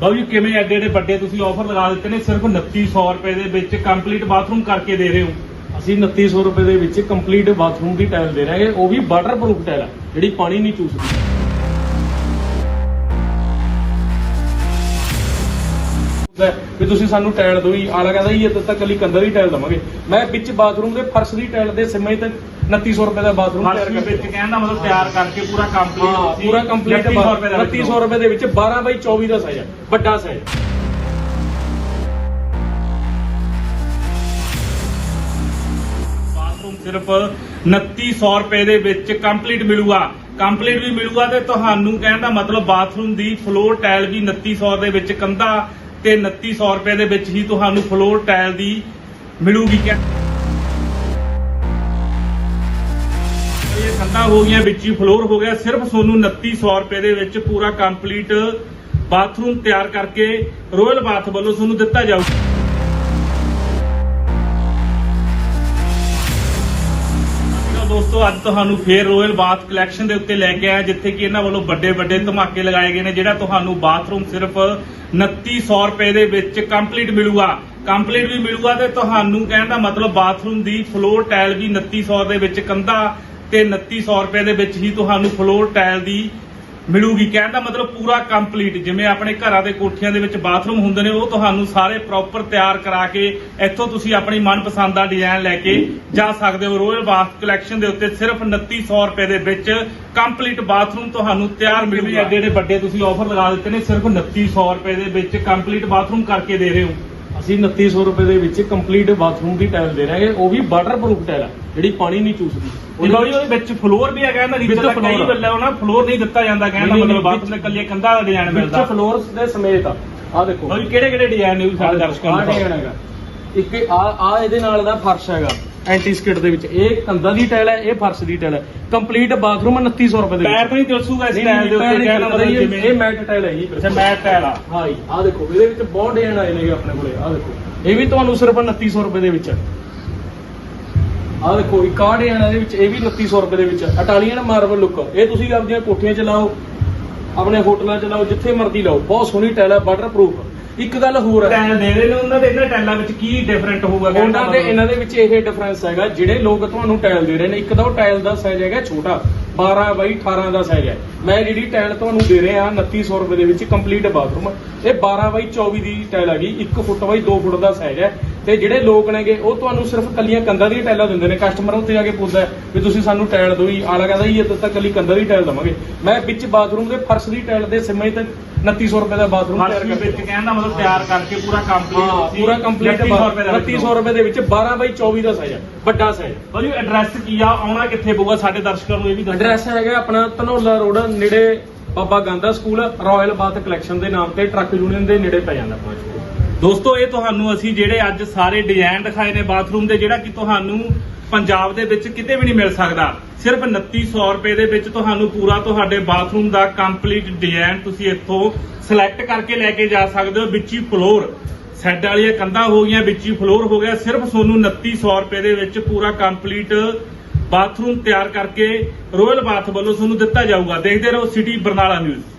ਬਾਬੂ ਜੀ, ਕਿਵੇਂ ਐਡੇ ਐਡੇ ਵੱਡੇ ਤੁਸੀਂ ਆਫਰ ਲਗਾ ਦਿੱਤੇ ਨੇ? ਸਿਰਫ 2900 ਰੁਪਏ ਦੇ ਵਿੱਚ ਕੰਪਲੀਟ ਬਾਥਰੂਮ ਕਰਕੇ ਦੇ ਰਹੇ ਹੋ। ਅਸੀਂ 2900 ਰੁਪਏ ਦੇ ਵਿੱਚ ਕੰਪਲੀਟ ਬਾਥਰੂਮ ਦੀ ਟਾਇਲ ਦੇ ਰਹੇ ਹਾਂ। ਉਹ ਵੀ ਵਾਟਰਪ੍ਰੂਫ ਟਾਇਲ ਆ, ਜਿਹੜੀ ਪਾਣੀ ਨਹੀਂ ਚੂਸਦੀ। ਵੀ ਤੁਸੀਂ ਸਾਨੂੰ ਟਾਇਲ ਦਿਓ ਜੀ। ਆਲਾ ਕਹਿੰਦਾ ਜੀ ਇਹ ਤਾਂ ਕੱਲੀ ਕੰਧਾਂ ਦੀ ਟਾਇਲ ਦਵਾਂਗੇ। ਮੈਂ ਵਿੱਚ ਬਾਥਰੂਮ ਦੇ ਫਰਸ਼ ਦੀ ਟਾਇਲ ਦੇ ਸਮੇਂ ਤੇ 2900 ਰੁਪਏ ਦਾ ਬਾਥਰੂਮ ਤਿਆਰ ਕਰਕੇ ਵਿੱਚ ਕਹਿਣ ਦਾ ਮਤਲਬ ਤਿਆਰ ਕਰਕੇ ਪੂਰਾ ਕੰਪਲੀਟ ਪੂਰਾ ਕੰਪਲੀਟ 2900 ਰੁਪਏ ਦਾ 2900 ਰੁਪਏ ਦੇ ਵਿੱਚ 12 ਬਾਈ 24 ਦਾ ਸਾਈਜ਼ ਵੱਡਾ ਸਾਈਜ਼ ਬਾਥਰੂਮ ਸਿਰਫ 2900 ਰੁਪਏ ਦੇ ਵਿੱਚ ਕੰਪਲੀਟ ਮਿਲੂਗਾ। ਕੰਪਲੀਟ ਵੀ ਮਿਲੂਗਾ ਤੇ ਤੁਹਾਨੂੰ ਕਹਿਣ ਦਾ ਮਤਲਬ ਬਾਥਰੂਮ ਦੀ ਫਲੋਰ ਟਾਇਲ ਵੀ 2900 ਦੇ ਵਿੱਚ ਕੰਧਾ ਤੇ 2900 ਰੁਪਏ ਦੇ ਵਿੱਚ ਹੀ ਤੁਹਾਨੂੰ ਫਲੋਰ ਟਾਇਲ ਦੀ ਮਿਲੂਗੀ ਕਿ ਇਹ ਕੰਧਾਂ ਹੋ ਗਈਆਂ, ਵਿੱਚ ਹੀ ਫਲੋਰ ਹੋ ਗਿਆ। ਸਿਰਫ ਤੁਹਾਨੂੰ 2900 ਰੁਪਏ ਦੇ ਵਿੱਚ ਪੂਰਾ ਕੰਪਲੀਟ ਬਾਥਰੂਮ ਤਿਆਰ ਕਰਕੇ ਰੋਇਲ ਬਾਥ ਵੱਲੋਂ ਤੁਹਾਨੂੰ ਦਿੱਤਾ ਜਾਊਗਾ ਦੋਸਤੋ ਅੱਜ ਤੁਹਾਨੂੰ ਫੇਰ ਰੋਇਲ ਬਾਥ ਕਲੈਕਸ਼ਨ ਦੇ ਉੱਤੇ ਲੈ ਕੇ ਆਇਆ, ਜਿੱਥੇ ਕਿ ਇਹਨਾਂ ਵੱਲੋਂ ਵੱਡੇ ਵੱਡੇ ਧਮਾਕੇ ਲਗਾਏ ਗਏ ਨੇ, ਜਿਹੜਾ ਤੁਹਾਨੂੰ ਬਾਥਰੂਮ ਸਿਰਫ 2900 ਰੁਪਏ ਦੇ ਵਿੱਚ ਕੰਪਲੀਟ ਮਿਲੂਗਾ। ਕੰਪਲੀਟ ਵੀ ਮਿਲੂਗਾ ਤੇ ਤੁਹਾਨੂੰ ਕਹਿਣ ਦਾ ਮਤਲਬ ਬਾਥਰੂਮ ਦੀ ਫਲੋਰ ਟਾਇਲ ਵੀ 2900 ਦੇ ਵਿੱਚ ਕੰਧਾ ਤੇ 2900 ਰੁਪਏ ਦੇ ਵਿੱਚ ਹੀ ਤੁਹਾਨੂੰ ਫਲੋਰ ਟਾਇਲ ਦੀ ਮਿਲੂਗੀ। ਕਹਿਣ ਦਾ ਮਤਲਬ ਪੂਰਾ ਕੰਪਲੀਟ ਜਿਵੇਂ ਆਪਣੇ ਘਰਾਂ ਦੇ ਕੋਠੀਆਂ ਦੇ ਵਿੱਚ ਬਾਥਰੂਮ ਹੁੰਦੇ ਨੇ ਉਹ ਤੁਹਾਨੂੰ ਸਾਰੇ ਪ੍ਰੋਪਰ ਤਿਆਰ ਕਰਾ ਕੇ ਇੱਥੋਂ ਤੁਸੀਂ ਆਪਣੀ ਮਨਪਸੰਦ ਦਾ ਡਿਜ਼ਾਈਨ ਲੈ ਕੇ ਜਾ ਸਕਦੇ ਹੋ। ਰੋਇਲ ਬਾਥ ਕਲੈਕਸ਼ਨ ਦੇ ਉੱਤੇ ਸਿਰਫ 2900 ਰੁਪਏ ਦੇ ਵਿੱਚ ਕੰਪਲੀਟ ਬਾਥਰੂਮ ਤੁਹਾਨੂੰ ਤਿਆਰ ਮਿਲੂਗਾ। ਐਡੇ ਵੱਡੇ ਤੁਸੀਂ ਆਫਰ ਲਗਾ ਦਿੱਤੇ ਨੇ ਸਿਰਫ 2900 ਰੁਪਏ ਦੇ ਵਿੱਚ ਕੰਪਲੀਟ ਬਾਥਰੂਮ ਕਰਕੇ ਦੇ ਰਹੇ ਹੋ। ਅਸੀਂ 2900 ਰੁਪਏ ਦੇ ਵਿੱਚ ਕੰਪਲੀਟ ਬਾਥਰੂਮ ਦੀ ਟਾਇਲ ਦੇ ਰਹੇ ਹਾਂ। ਉਹ ਵੀ ਵਾਟਰਪ੍ਰੂਫ ਟਾਇਲ ਆ ਜਿਹੜੀ ਪਾਣੀ ਨਹੀਂ ਚੂਸਦੀ। ਉਹਦੇ ਵਿੱਚ ਫਲੋਰ ਵੀ ਆ ਕਹਿੰਦਾ ਵਿੱਚ ਵਿੱਚ ਕਈ floor ਆ। ਵੱਲੋਂ ਨਾ ਫਲੋਰ ਨਹੀਂ ਦਿੱਤਾ ਜਾਂਦਾ ਕਹਿੰਦਾ ਮਤਲਬ ਬਾਥਰੂਮ ਦੇ ਵਿੱਚ- ਕੱਲੀਆਂ ਕੰਧਾਂ ਦਾ ਡਿਜ਼ਾਈਨ ਵਿੱਚ ਮਿਲਦਾ ਫਲੋਰਸ ਦੇ ਸਮੇਤ ਆ। ਆ ਦੇਖੋ। ਕਿਹੜੇ ਕਿਹੜੇ ਡਿਜ਼ਾਈਨ ਨੇ ਸਾਡੇ ਦਰਸ਼ਕਾਂ ਨੂੰ ਹੈਗਾ। ਇੱਕ ਆ ਆ ਇਹਦੇ ਨਾਲ ਦਾ ਫਰਸ਼ ਹੈਗਾ। ਐਂਟੀ ਸਕਿਟ ਦੇ ਵਿੱਚ। ਇਹ ਕੰਧਾਂ ਦੀ ਟਾਇਲ ਹੈ ਇਹ ਫਰਸ਼ ਦੀ ਟਾਇਲ ਹੈ। ਕੰਪਲੀਟ ਬਾਥਰੂਮ 2900 ਰੁਪਏ ਦੇ ਪੈਰ ਤਾਂ ਨਹੀਂ ਤਿਲਸੂਗਾ ਇਸ ਟਾਇਲ ਦੇ ਉੱਤੇ ਮਤਲਬ ਜਿਵੇਂ ਇਹ ਮੈਟ ਟਾਇਲ ਹੈ ਜੀ ਅੱਛਾ ਮੈਟ ਟਾਇਲ ਆ। ਹਾਂ ਜੀ ਆ ਦੇਖੋ ਇਹਦੇ ਵਿੱਚ ਬਹੁਤ ਡਿਜ਼ਾਈਨ ਆਏ ਨੇ ਆਪਣੇ ਕੋਲੇ ਆ ਦੇਖੋ। ਇਹ ਵੀ ਤੁਹਾਨੂੰ ਸਿਰਫ 2900 ਰੁਪਏ ਦੇ ਵਿੱਚ। ਆ ਦੇਖੋ ਇੱਕ ਆ ਡਿਜ਼ਾਈਨ ਇਹਦੇ ਵਿੱਚ ਇਹ ਵੀ 2900 ਰੁਪਏ ਦੇ ਵਿੱਚ। ਇਟਾਲੀਅਨ ਮਾਰਬਲ ਲੁੱਕ ਇਹ ਤੁਸੀਂ ਆਪਣੀਆਂ ਕੋਠੀਆਂ 'ਚ ਲਾਓ ਆਪਣੇ ਹੋਟਲਾਂ 'ਚ ਲਾਓ ਜਿੱਥੇ ਮਰਜ਼ੀ ਲਾਓ। ਬਹੁਤ ਸੋਹਣੀ ਟਾਇਲ ਹੈ ਵਾਟਰਪ੍ਰੂਫ ਇੱਕ ਗੱਲ ਹੋਰ ਹੈ। ਟਾਇਲ ਦੇ ਰਹੇ ਨੇ ਉਹਨਾਂ ਦੇ ਇਹਨਾਂ ਟਾਇਲਾਂ ਵਿੱਚ ਕੀ ਡਿਫਰੈਂਟ ਹੋਊਗਾ ਕਹਿਣ ਦਾ ਉਹਨਾਂ ਦੇ ਮਤਲਬ? ਇਹਨਾਂ ਦੇ ਵਿੱਚ ਇਹ ਡਿਫਰੈਂਸ ਹੈਗਾ ਜਿਹੜੇ ਲੋਕ ਤੁਹਾਨੂੰ ਟਾਇਲ ਦੇ ਰਹੇ ਨੇ ਇੱਕ ਤਾਂ ਉਹ ਟਾਇਲ ਦਾ ਸਾਈਜ਼ ਹੈਗਾ ਛੋਟਾ 12 ਬਾਈ 18 ਦਾ ਸਾਈਜ਼ ਹੈ। ਮੈਂ ਜਿਹੜੀ ਟਾਇਲ ਤੁਹਾਨੂੰ ਦੇ ਰਿਹਾ 2900 ਰੁਪਏ ਦੇ ਵਿੱਚ ਕੰਪਲੀਟ ਬਾਥਰੂਮ ਇਹ 12 ਬਾਈ 24 ਦੀ ਟਾਇਲ ਹੈਗੀ 1 ਫੁੱਟ ਬਾਈ 2 ਫੁੱਟ ਦਾ ਸਾਈਜ਼ ਹੈ। ਤੇ ਜਿਹੜੇ ਲੋਕ ਨੇਗੇ ਉਹ ਤੁਹਾਨੂੰ ਸਿਰਫ ਕੱਲੀਆਂ ਕੰਧਾਂ ਦੀਆਂ ਟਾਇਲਾਂ ਦਿੰਦੇ ਨੇ। ਕਸਟਮਰ ਉੱਥੇ ਜਾ ਕੇ ਪੁੱਛਦਾ ਵੀ ਤੁਸੀਂ ਸਾਨੂੰ ਟਾਇਲ ਦਿਓ ਜੀ। ਆਲਾ ਕਹਿੰਦਾ ਜੀ ਇਹ ਤਾਂ ਕੱਲੀ ਕੰਧਾਂ ਦੀ ਟਾਇਲ ਦਵਾਂਗੇ। ਮੈਂ ਵਿੱਚ ਬਾਥਰੂਮ ਦੇ ਫਰਸ਼ ਦੀ ਟਾਇਲ ਦੇ ਸਮੇਂ ਤੇ 2900 ਰੁਪਏ ਦਾ ਬਾਥਰੂਮ ਫਰਸ਼ ਵੀ ਵਿੱਚ ਕਹਿਣ ਦਾ ਮਤਲਬ ਤਿਆਰ ਕਰਕੇ ਪੂਰਾ ਕੰਪਲੀਟ ਪੂਰਾ ਕੰਪਲੀਟ 2900 ਰੁਪਏ ਦਾ 2900 ਰੁਪਏ ਦੇ ਵਿੱਚ 12 ਬਾਈ 24 ਦਾ ਸਾਈਜ਼ ਹੈ ਵੱਡਾ ਸਾਈਜ਼ ਬਾਜੀ ਐਡਰੈਸ ਕੀ ਆ? ਆਉਣਾ ਕਿੱਥੇ ਪਊਗਾ ਸਾਡੇ ਦਰਸ਼ਕਾਂ ਨੂੰ ਇਹ ਵੀ ਦੱਸੋ। ਐਡਰੈਸ ਹੈਗਾ ਆਪਣਾ ਧਨੌਲਾ ਰੋਡ ਨੇੜੇ Baba Gandha school Royal Bath Collection ਦੇ ਨਾਮ ਤੇ ਟਰੱਕ ਯੂਨੀਅਨ ਦੇ ਨੇੜੇ ਪੈ ਜਾਂਦਾ ਪਹੁੰਚ ਦੋਸਤੋ, ਇਹ ਤੁਹਾਨੂੰ ਅਸੀਂ ਜਿਹੜੇ ਅੱਜ ਸਾਰੇ ਡਿਜ਼ਾਈਨ ਦਿਖਾਏ ਨੇ ਬਾਥਰੂਮ ਦੇ, ਜਿਹੜਾ ਕਿ ਤੁਹਾਨੂੰ ਪੰਜਾਬ ਦੇ ਵਿੱਚ ਕਿਤੇ ਵੀ ਨਹੀਂ ਮਿਲ ਸਕਦਾ। ਸਿਰਫ 2900 ਰੁਪਏ ਦੇ ਵਿੱਚ ਤੁਹਾਨੂੰ ਪੂਰਾ ਤੁਹਾਡੇ ਬਾਥਰੂਮ ਦਾ ਕੰਪਲੀਟ ਡਿਜ਼ਾਈਨ ਤੁਸੀਂ ਇੱਥੋਂ ਸਿਲੈਕਟ ਕਰਕੇ ਲੈ ਕੇ ਜਾ ਸਕਦੇ ਹੋ, ਵਿੱਚ ਫਲੋਰ ਸੈੱਡ ਵਾਲੀਆਂ ਕੰਧਾਂ ਹੋ ਗਈਆਂ, ਵਿੱਚ ਫਲੋਰ ਹੋ ਗਿਆ। ਸਿਰਫ ਤੁਹਾਨੂੰ 2900 ਰੁਪਏ ਦੇ ਵਿੱਚ ਪੂਰਾ ਕੰਪਲੀਟ ਬਾਥਰੂਮ ਤਿਆਰ ਕਰਕੇ ਰੋਇਲ ਬਾਥ ਵੱਲੋਂ ਤੁਹਾਨੂੰ ਦਿੱਤਾ ਜਾਊਗਾ। ਦੇਖਦੇ ਰਹੋ ਸਿਟੀ ਬਰਨਾਲਾ ਨਿਊਜ਼